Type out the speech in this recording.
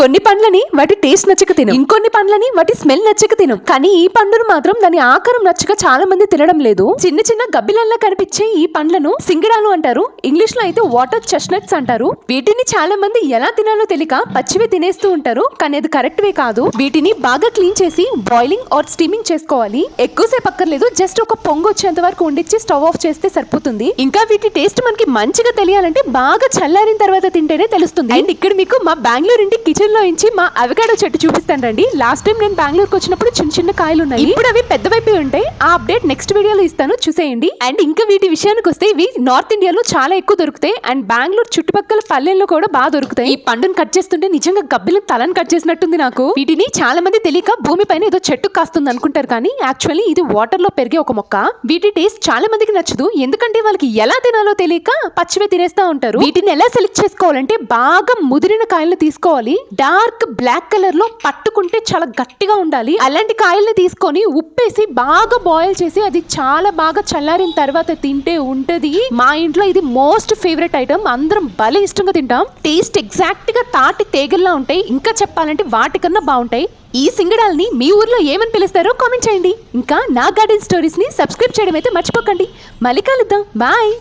కొన్ని పండ్లని వాటి టేస్ట్ నచ్చక తిను. ఇంకొన్ని పండ్లని వాటి స్మెల్ నచ్చక తిను. కానీ ఈ పండును మాత్రం దాని ఆకారం నచ్చక చాలా మంది తినడం లేదు. చిన్న చిన్న గబ్బిలల్లా కనిపించే ఈ పండ్లను సింగిడాలు అంటారు. ఇంగ్లీష్లో అయితే వాటర్ చెస్ట్నట్స్ అంటారు. వీటిని చాలా మంది ఎలా తినాలో తెలియక పచ్చివి తినేస్తూ ఉంటారు. కానీ అది కరెక్ట్ వే కాదు. వీటిని బాగా క్లీన్ చేసి బాయిలింగ్ ఆర్ స్టీమింగ్ చేసుకోవాలి. ఎక్కువసేపు అక్కర్లేదు. జస్ట్ ఒక పొంగు వచ్చేంత వరకు ఉండిచ్చి స్టవ్ ఆఫ్ చేస్తే సరిపోతుంది. ఇంకా వీటి టేస్ట్ మనకి మంచిగా తెలియాలంటే బాగా చల్లారిన తర్వాత తింటేనే తెలుస్తుంది. అండ్ ఇక్కడ మీకు మా బెంగళూరు ఇంటి కిచెన్ లో ఇంచి మా అవకాడో చెట్టు చూపిస్తాను రండి. లాస్ట్ టైం నేను బెంగళూరుకి వచ్చినప్పుడు చిన్న చిన్న కాయలు ఉన్నాయి. ఇప్పుడు అవి పెద్ద వైపు ఉంటాయి. ఆ అప్డేట్ నెక్స్ట్ వీడియోలో ఇస్తాను. చూసేయండి. అండ్ ఇంకా వీటి విషయానికి వస్తే ఇవి నార్త్ ఇండియాలో చాలా ఎక్కువ దొరుకుతాయి. అండ్ బెంగళూరు చుట్టుపక్కల పల్లెల్లో కూడా బాగా దొరుకుతాయి. ఈ పండును కట్ చేస్తుంటే నిజంగా గబ్బిలం తలని కట్ చేసినట్టుంది నాకు. వీటిని చాలా మంది తెలియక భూమి పైన ఏదో చెట్టు కాస్తుంది అనుకుంటారు కానీ యాక్చువల్లీ ఇది వాటర్లో పెరిగే ఒక మొక్క. వీటి టేస్ట్ చాలా మందికి నచ్చదు. ఎందుకంటే వాళ్ళకి ఎలా తినాలో తెలియక పచ్చివే తినేస్తా ఉంటారు. వీటిని ఎలా సెలెక్ట్ చేసుకోవాలంటే బాగా ముదిరిన కాయలు తీసుకోవాలి. డార్క్ బ్లాక్ కలర్లో పట్టుకుంటే చాలా గట్టిగా ఉండాలి. అలాంటి కాయల్ని తీసుకొని ఉప్పేసి బాగా బాయిల్ చేసి అది చాలా బాగా చల్లారిన తర్వాత తింటే ఉంటది. మా ఇంట్లో ఇది మోస్ట్ ఫేవరెట్ ఐటమ్. అందరం భలే ఇష్టంగా తింటాం. టేస్ట్ ఎగ్జాక్ట్గా తాటి తేగల్లా ఉంటాయి. ఇంకా చెప్పాలంటే వాటికన్నా బాగుంటాయి. ఈ సింగడాల్ని మీ ఊర్లో ఏమని పిలుస్తారో కామెంట్ చేయండి. ఇంకా నా గార్డెన్ స్టోరీస్ని సబ్స్క్రైబ్ చేయడం అయితే మర్చిపోకండి. మళ్ళీ కలుద్దాం. బాయ్.